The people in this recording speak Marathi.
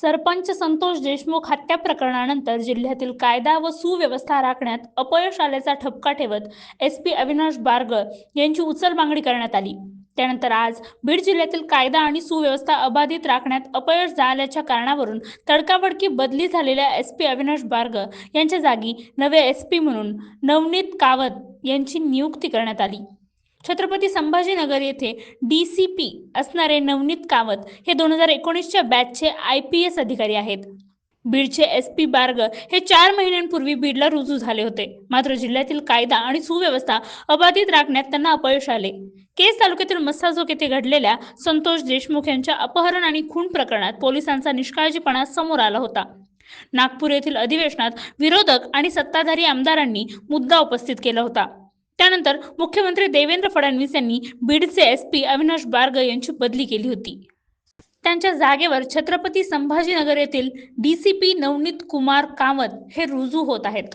सरपंच संतोष देशमुख हत्या प्रकरणानंतर जिल्ह्यातील कायदा व सुव्यवस्था राखण्यात अपयश आल्याचा ठपका ठेवत एस पी अविनाश बारग यांची उचलबांगडी करण्यात आली. त्यानंतर आज बीड जिल्ह्यातील कायदा आणि सुव्यवस्था अबाधित राखण्यात अपयश झाल्याच्या कारणावरून तडकाबडकी बदली झालेल्या एस पी अविनाश बारग यांच्या जागी नवे एस पी म्हणून नवनीत कावत यांची नियुक्ती करण्यात आली. छत्रपती संभाजीनगर येथे डी सी पी असणारे नवनीत कावत हे दोन हजार एकोणीसच्या बॅचचे आय पी एस अधिकारी आहेत. बीडचे एस पी बार्ग हे चार महिन्यांपूर्वी बीडला रुजू झाले होते. मात्र जिल्ह्यातील कायदा आणि सुव्यवस्था अबाधित राखण्यात त्यांना अपयश आले. केस तालुक्यातील मस्साजोग येथे घडलेल्या संतोष देशमुख यांच्या अपहरण आणि खून प्रकरणात पोलिसांचा निष्काळजीपणा समोर आला होता. नागपूर येथील अधिवेशनात विरोधक आणि सत्ताधारी आमदारांनी मुद्दा उपस्थित केला होता. त्यानंतर मुख्यमंत्री देवेंद्र फडणवीस यांनी बीडचे एस पी अविनाश बार्ग यांची बदली केली होती. त्यांच्या जागेवर छत्रपती संभाजीनगर येथील D C P Navneet Kumar Kamat हे रुजू होत आहेत.